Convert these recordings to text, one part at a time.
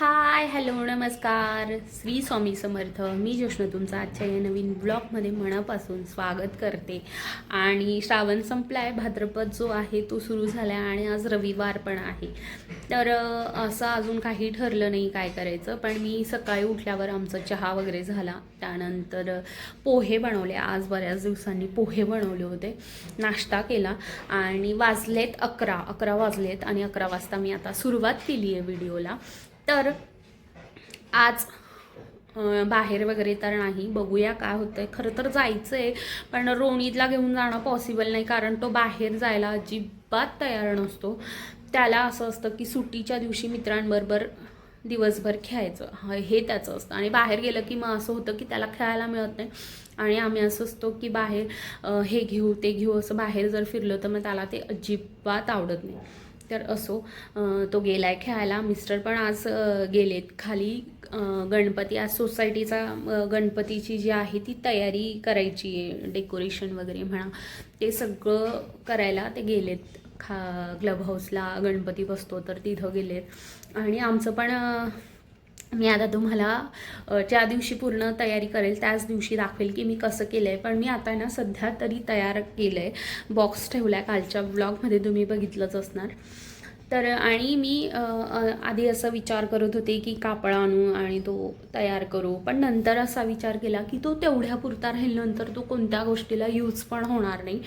Hi hello नमस्कार. श्री स्वामी समर्थ. मी जोष्ण तुमचं आजच्या या नवीन ब्लॉगमध्ये मनापासून स्वागत करते. आणि श्रावण संपला आहे भाद्रपद जो आहे तो सुरू झाला आहे आणि आज रविवार पण आहे. तर असं अजून काही ठरलं नाही काय करायचं पण मी सकाळी उठल्यावर आमचा चहा वगैरे झाला. त्यानंतर पोहे बनवले. आज बऱ्याच दिवसांनी पोहे बनवले होते. नाश्ता केला आणि वाजलेत अकरा. अकरा वाजलेत आणि अकरा वाजता मी आता सुरुवात केली आहे व्हिडिओला. तर आज बाहेर वगैरे तर नाही. बघूया काय होतं आहे खरं तर जायचं आहे पण रोणीतला घेऊन जाणं पॉसिबल नाही कारण तो बाहेर जायला अजिबात तयार नसतो. त्याला असं असतं की सुट्टीच्या दिवशी मित्रांबरोबर दिवसभर खेळायचं. हे त्याचं असतं. आणि बाहेर गेलं की मग असं होतं की त्याला खेळायला मिळत नाही. आणि आम्ही असं असतो की बाहेर हे घेऊ ते घेऊ असं बाहेर जर फिरलो तर मग त्याला ते अजिबात आवडत नाही. तर असो तो तो गेलाय खेळायला. मिस्टर पण आज गेलेत. खाली गणपती आज सोसायटीचा गणपतीची जी आहे ती तयारी करायची आहे डेकोरेशन वगैरे म्हणा. ते सगळं करायला ते गेलेत. खा क्लब हाऊसला गणपती बसतो तर तिथं गेलेत. आणि आमचं पण मी आता तुम्हाला ज्या दिवशी पूर्ण तयारी करेल त्याच दिवशी दाखवेल की मी कसं केलं आहे पण मी आता ना सध्या तरी तयार केलं आहे बॉक्स ठेवला आहे कालच्या ब्लॉगमध्ये तुम्ही बघितलंच असणार. तर आणि मी आधी असा विचार करत होते की कापड आणू आणि तो तयार करू. पण नंतर असा विचार केला की तो तेवढ्या पुरता राहील नंतर तो कोणत्या गोष्टीला यूज पण होणार नाही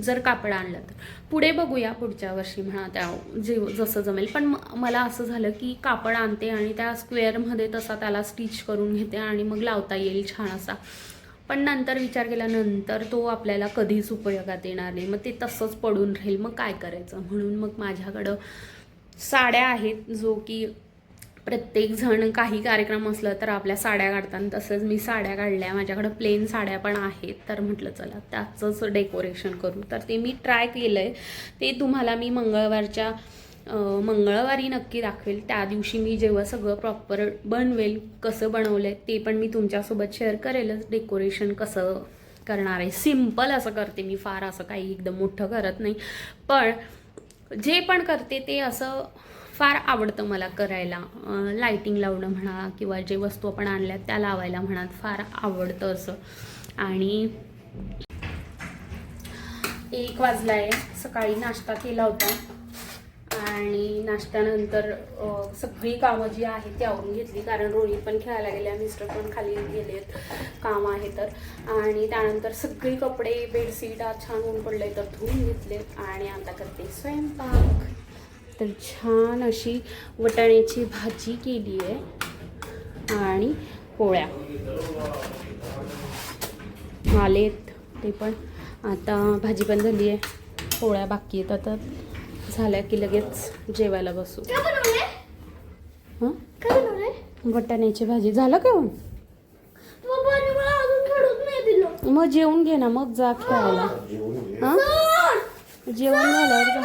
जर कापड आणलं तर. पुढे बघूया पुढच्या वर्षी म्हणा त्या जे जसं जमेल. पण म- मला असं झालं की कापड आणते आणि त्या स्क्वेअरमध्ये तसा त्याला स्टिच करून घेते आणि मग लावता येईल छान असा. पण नंतर विचार केल्यानंतर तो आपल्याला कधीच उपयोगात येणार नाही. मग ते तसंच पडून राहील. मग काय करायचं? म्हणून मग माझ्याकडं साड्या आहेत जो की प्रत्येक जण काही कार्यक्रम असलं तर आपल्या साड्या काढतात तसंच मी साड्या काढल्या. माझ्याकडं प्लेन साड्या पण आहेत. तर म्हटलं चला त्याचंच डेकोरेशन करू. तर ते मी ट्राय केलं आहे ते तुम्हाला मी मंगळवारच्या मंगळवारी नक्की दाखवेल. त्या दिवशी मी जेव्हा सगळं प्रॉपर बनवेल कसं बनवलं आहे ते पण मी तुमच्यासोबत शेअर करेलच. डेकोरेशन कसं करणार आहे? सिंपल असं करते मी. फार असं काही एकदम मोठं करत नाही. पण जे पण करते ते असं फार आवडतं मला करायला. लाईटिंग लावणं म्हणा किंवा जे वस्तू आपण आणल्यात त्या लावायला म्हणा फार आवडतं असं. आणि एक वाजला आहे सकाळी नाश्ता केला होता. आणि नाश्त्यानंतर सगळी कामं जी आहेत ती आवरून घेतली. कारण रोहित पण खेळायला गेल्या मिस्टर पण खाली गेलेत काम आहे तर. आणि त्यानंतर सगळी कपडे बेडशीट आज छान ऊन पडले तर धुवून घेतले आणि आता करते स्वयंपाक. तर छान अशी वटाण्याची भाजी केली आहे आणि पोळ्या. आलेत ते पण. आता भाजी पण झाली आहे. पोळ्या बाकी आहेत आता. झाल्या की लगेच जेवायला बसू. हं? वटाण्याची भाजी. झालं का हो? मग जेवून घे ना मग जा खेळायला हां? जेवण झाल्यावर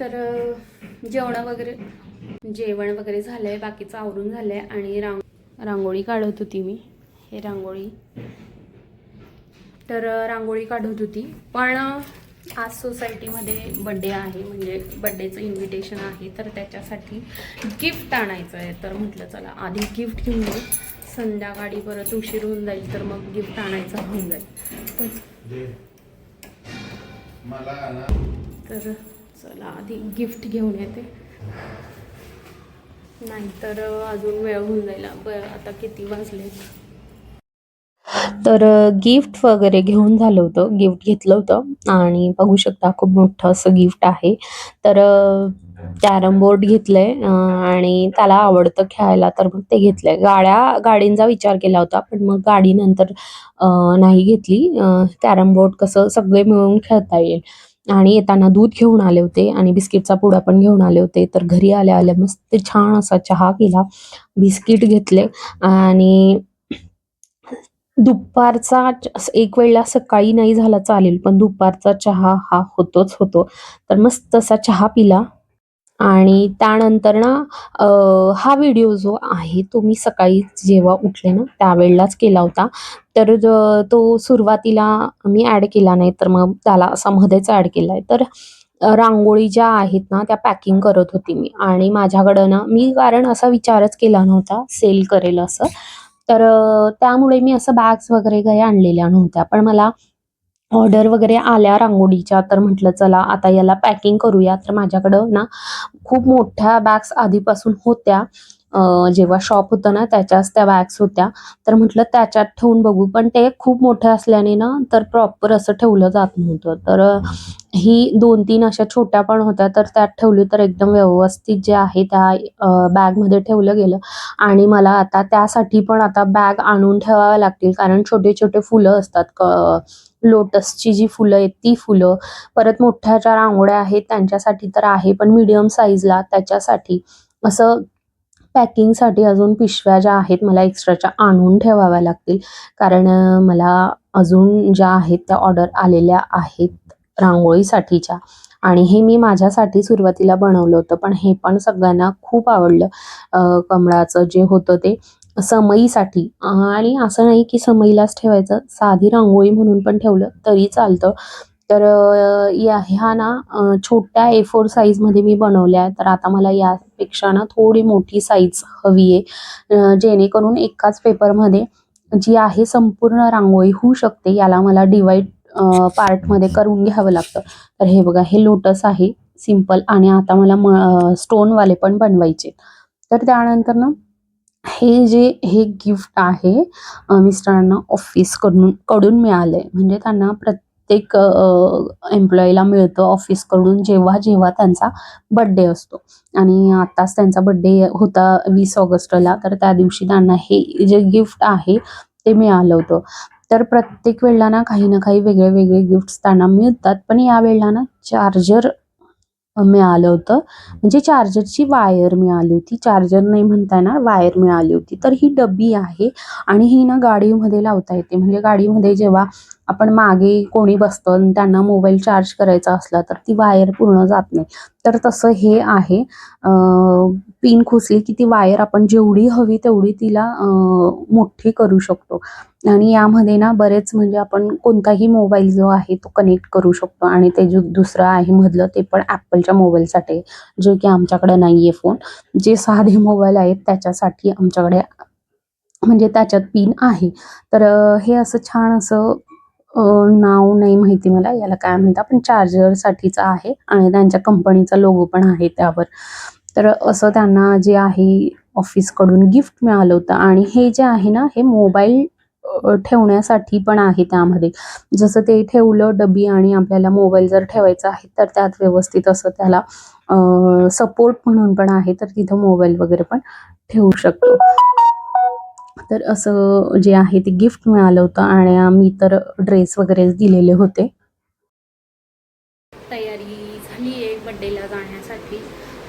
तर जेवण वगैरे जेवण वगैरे झालं आहे बाकीचं आवरून झालं आहे आणि रांग रांगोळी काढत होती मी. हे रांगोळी तर रांगोळी काढत होती. पण आज सोसायटीमध्ये बड्डे आहे म्हणजे बड्डेचं इन्व्हिटेशन आहे तर त्याच्यासाठी गिफ्ट आणायचं आहे. तर म्हटलं चला आधी गिफ्ट घेऊन येऊ संध्याकाळी परत उशीर होऊन जाईल तर मग गिफ्ट आणायचं होऊन जाईल. तर तर चला आधी गिफ्ट घेऊन येते. नाहीतर अजून वेळ होऊन जाईल. आता किती वाजले तर गिफ्ट वगैरे घेऊन झालं होतं. गिफ्ट घेतलं होतं. आणि बघू शकता खूप मोठं असं गिफ्ट आहे. तर कॅरम बोर्ड घेतलंय आणि त्याला आवडतं खेळायला. तर मग ते घेतलंय. गाड्या गाडींचा विचार केला होता पण मग गाडी नंतर नाही घेतली. कॅरम बोर्ड कसं सगळे मिळून खेळता येईल. आणि येताना दूध घेऊन आले होते आणि बिस्किटचा पुडा पण घेऊन आले होते. तर घरी आल्या आल्या मस्त छान असा चहा केला. बिस्किट घेतले आणि दुपारचा असं एक वेळेला सकाळी नाही झाला चालेल पण दुपारचा चहा हा होतोच होतो. तर मस्त असा चहा पिला. आणि त्यानंतर ना हा व्हिडिओ जो आहे तो मी सकाळी जेव्हा उठले ना त्यावेळेलाच केला होता. तर तो सुरुवातीला मी ॲड केला नाही तर मग त्याला असा मध्येच ॲड केला आहे तर रांगोळी ज्या आहेत ना त्या पॅकिंग करत होती मी. आणि माझ्याकडं ना मी कारण असा विचारच केला नव्हता सेल करेल असं. तर त्यामुळे मी असं बॅग्स वगैरे काही आणलेल्या नव्हत्या. पण मला ऑर्डर वगैरे आल्या रांगोळीच्या तर म्हटलं चला आता याला पॅकिंग करूया. तर माझ्याकडं ना खूप मोठ्या बॅग्स आधीपासून होत्या. जेव्हा शॉप होतं ना त्याच्याच त्या बॅग्स होत्या. तर म्हटलं त्याच्यात ठेवून बघू. पण ते खूप मोठे असल्याने ना तर प्रॉपर असं ठेवलं जात नव्हतं. तर ही दोन तीन अशा छोट्या पण होत्या. तर त्यात ठेवली तर एकदम व्यवस्थित जे आहे त्या बॅगमध्ये ठेवलं गेलं. आणि मला आता त्यासाठी पण आता बॅग आणून ठेवाव्या लागतील. कारण छोटे छोटे फुलं असतात. क लोटसची जी फुलं आहेत ती फुलं. परत मोठ्या ज्या रांगोळ्या आहेत त्यांच्यासाठी तर आहे. पण मीडियम साईजला त्याच्यासाठी. असं पॅकिंगसाठी अजून पिशव्या ज्या आहेत मला एक्स्ट्राच्या आणून ठेवाव्या लागतील. कारण मला अजून ज्या आहेत त्या ऑर्डर आलेल्या आहेत रांगोळीसाठीच्या. आणि हे मी माझ्यासाठी सुरुवातीला बनवलं होतं पण हे पण सगळ्यांना खूप आवडलं. कमळाचं जे होतं ते समईसाठी. आणि असं नाही की समईलाच ठेवायचं. साधी रांगोळी म्हणून पण ठेवलं तरी चालतं. तर या ह्या ना छोट्या ए फोर साईजमध्ये मी बनवल्या आहेत. तर आता मला यापेक्षा ना थोडी मोठी साईज हवी आहे. जेणेकरून एकाच पेपरमध्ये जी आहे संपूर्ण रांगोळी होऊ शकते याला मला डिवाईड पार्टमध्ये करून घ्यावं लागतं. तर हे बघा हे लोटस आहे सिंपल आणि आता मला म स्टोनवाले पण बनवायचे तर त्यानंतर ना हे जे हे गिफ्ट आहे मिस्टरांना ऑफिसकडून कडून मिळालं आहे म्हणजे त्यांना प्रत्येक प्रत्येक एम्प्लॉईला मिळतं ऑफिसकडून जेव्हा जेव्हा त्यांचा बड्डे असतो. आणि आत्ताच त्यांचा बड्डे होता वीस ऑगस्टला तर त्या दिवशी त्यांना हे जे गिफ्ट आहे ते मिळालं होतं. तर प्रत्येक वेळेला ना काही ना काही वेगळे वेगळे गिफ्ट्स त्यांना मिळतात. पण या वेळेला ना चार्जर मिळालं होतं. म्हणजे चार्जरची वायर मिळाली होती. चार्जर नाही म्हणता येणार वायर मिळाली होती. तर ही डबी आहे आणि ही ना गाडीमध्ये लावता येते. म्हणजे गाडीमध्ये जेव्हा आपण मागे कोणी बसतं आणि त्यांना मोबाईल चार्ज करायचा असला तर ती वायर पूर्ण जात नाही. तर तसं हे आहे. पिन खुसली की ती वायर आपण जेवढी हवी तेवढी तिला मोठी करू शकतो. आणि यामध्ये ना बरेच म्हणजे आपण कोणताही मोबाईल जो आहे तो कनेक्ट करू शकतो. आणि ते जो दुसरं आहे मधलं ते पण ॲपलच्या मोबाईलसाठी जे की आमच्याकडे नाही आहे फोन जे साधे मोबाईल आहेत त्याच्यासाठी आमच्याकडे म्हणजे त्याच्यात पिन आहे. तर हे असं छान असं नाव नाही माहिती मला. याला काय म्हणतात? पण चार्जरसाठीचं आहे आणि त्यांच्या कंपनीचा लोगो पण आहे त्यावर. तर असं त्यांना जे आहे ऑफिसकडून गिफ्ट मिळालं होतं. आणि हे जे आहे ना हे मोबाईल ठेवण्यासाठी पण आहे त्यामध्ये. जसं ते ठेवलं डबी आणि आपल्याला मोबाईल जर ठेवायचा आहे तर त्यात व्यवस्थित असं त्याला सपोर्ट म्हणून पण आहे. तर तिथं मोबाईल वगैरे पण ठेवू शकतो. तर असं जे आहे ते गिफ्ट मिळालं होतं आणि मी तर ड्रेस वगैरेच दिलेले होते. तयारी झाली आहे बड्डेला जाण्यासाठी.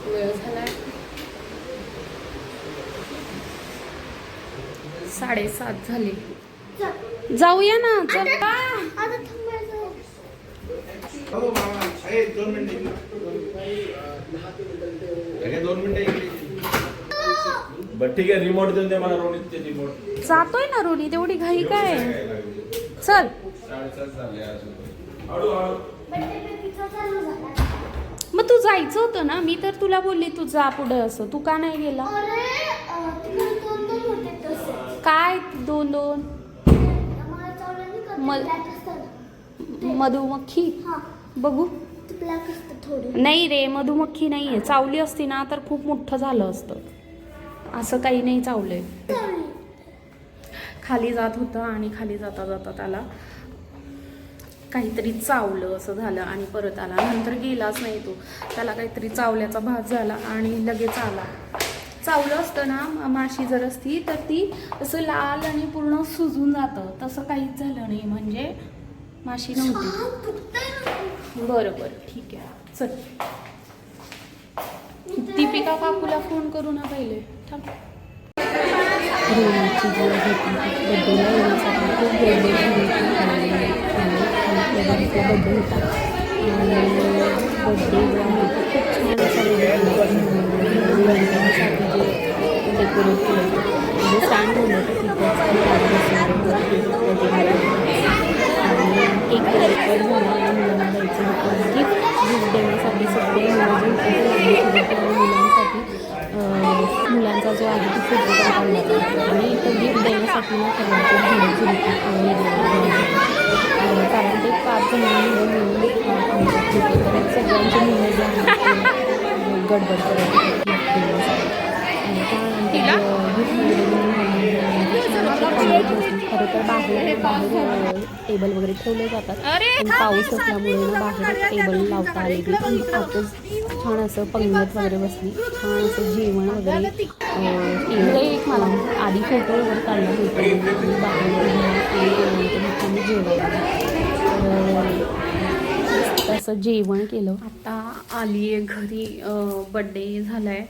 वेळ झाला. साडेसात झाले. जाऊया ना चल. आता थांबायचं हो दोन मिनिटं अगे दोन मिनिटं इकडे बरं ठीक आहे रिमोट देऊन दे मला रोनितचे रिमोट जातोय ना रोनी तेवढी घाई काय? चल. साडेसात झाले अजून. हळू हळू. बड्डे बेबीचा चालू झाला मग तू जायचं होतं ना मी तर तुला बोलली तू जा पुढे असं. तू का नाही गेला? अरे अं, तिकडे दोन दोन होते तसे. काय दोन दोन मधुमक्खी? हा. बघू. नाही रे मधुमक्खी नाही आहे चावली असती ना तर खूप मोठं झालं असतं. असं काही नाही चावलंय. खाली जात होतं आणि खाली जाता जाता त्याला काहीतरी चावलं असं झालं आणि परत आला. नंतर गेलाच नाही तो. त्याला काहीतरी चावल्याचा भास झाला आणि लगेच आला. चावलं असतं ना माशी जर असती तर ती असं लाल आणि पूर्ण सुजून जातं. तसं काहीच झालं नाही. म्हणजे माशी नव्हती. बरं बरं. ठीक आहे. चल. दीपिका काकूला फोन करू ना पहिले. थांब. रोहनची जी आहे बड्डेला येण्यासाठी खूप गडबड आणि बड्डे होता. बड्डे जो आहे तो खूप छान सेलिब्रेट रोहनसाठी जे डेकोरेट केलं. होतं म्हणजे होतं एक कार्यक्रम झाला मुलांना द्यायचं होतं गिफ्ट गिफ्ट देण्यासाठी सगळे मुलं जे होते ते लहान छोटे मुलांसाठी अं, मुलांचा जो आहे तो फोटो पण आला. आणि इथं गिफ्ट देण्यासाठी ना सगळ्यांची झाली अं, कारण ते पाच जण मुलं मिळून अं, आमच्यात होते तर सगळ्यांची मुलं जी आहेत ते गडबड करत. खरं तर बाहेर बाहेर टेबल वगैरे ठेवले जातात. पाऊस असल्यामुळे बाहेर टेबल लावता आले आतच छान असं पंगत वगैरे बसली. छान असं जेवण वगैरे. अं, इकडे एक मला आधी फोटो वगैरे काढला होता. बाहेर जेवण तसं जेवण केलं. आता आली आहे घरी. बड्डे झाला आहे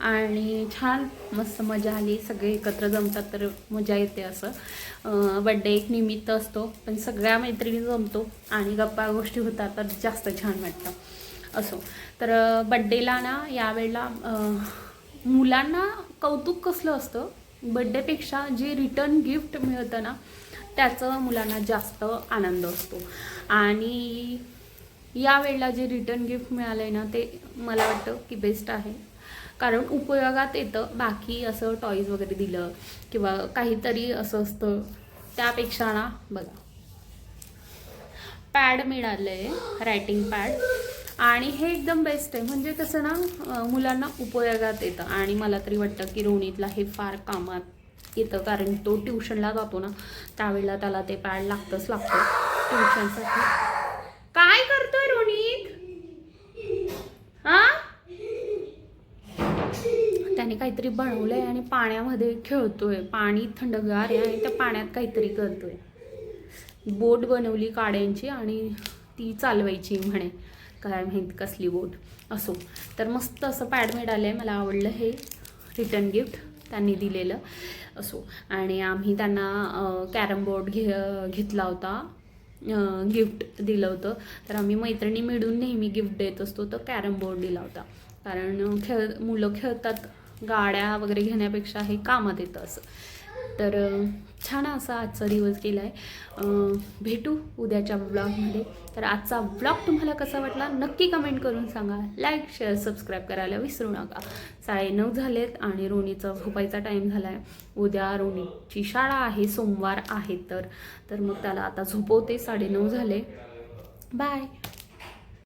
आणि छान मस्त मजा आली. सगळे एकत्र जमतात तर मजा येते असं. बड्डे एक निमित्त असतो. पण सगळ्या मैत्रिणी जमतो. आणि गप्पा गोष्टी होतात तर जास्त छान वाटतं. असो. तर बड्डेला ना यावेळेला मुलांना कौतुक कसलं असतं? बड्डेपेक्षा जे रिटर्न गिफ्ट मिळतं ना त्याचं मुलांना जास्त आनंद असतो. आणि यावेळेला जे रिटर्न गिफ्ट मिळालं आहे ना ते मला वाटतं की बेस्ट आहे. कारण उपयोगात येतं बाकी असं टॉईज वगैरे दिलं किंवा काहीतरी असं असतं. त्यापेक्षा ना बघा. पॅड मिळालं आहे रायटिंग पॅड आणि हे एकदम बेस्ट आहे. म्हणजे कसं ना मुलांना उपयोगात येतं. आणि मला तरी वाटतं की रोनीतला हे फार कामात येतं. कारण तो ट्युशनला जातो ना त्यावेळेला त्याला ते पॅड लागतंच लागतं ट्युशनसाठी. काय करतोय रोनित हा? त्याने काहीतरी बनवलंय आणि पाण्यामध्ये खेळतोय. पाणी थंडगार आहे आणि त्या पाण्यात काहीतरी करतोय. बोट बनवली काड्यांची आणि ती चालवायची म्हणे. काय माहीत कसली बोट असो. तर मस्त असं पॅड मिळालं आहे मला आवडलं हे रिटर्न गिफ्ट त्यांनी दिलेलं असो. आणि आम्ही त्यांना कॅरम बोर्ड घे घेतला होता गिफ्ट दिलं होतं. तर आम्ही मैत्रिणी मिळून नेहमी गिफ्ट देत असतो तर कॅरम बोर्ड दिला होता. कारण खेळ मुलं खेळतात गाड्या वगैरे घेण्यापेक्षा हे कामात येतं असं. तर छान असा आजचा दिवस गेला आहे भेटू उद्याच्या ब्लॉगमध्ये. तर आजचा ब्लॉग तुम्हाला कसा वाटला नक्की कमेंट करून सांगा. लाईक शेअर सबस्क्राईब करायला विसरू नका. साडे नऊ झालेत आणि रोणीचा झोपायचा टाईम झाला आहे उद्या रोनीची शाळा आहे सोमवार आहे तर. तर मग त्याला आता झोपवते. साडेनऊ झाले. बाय.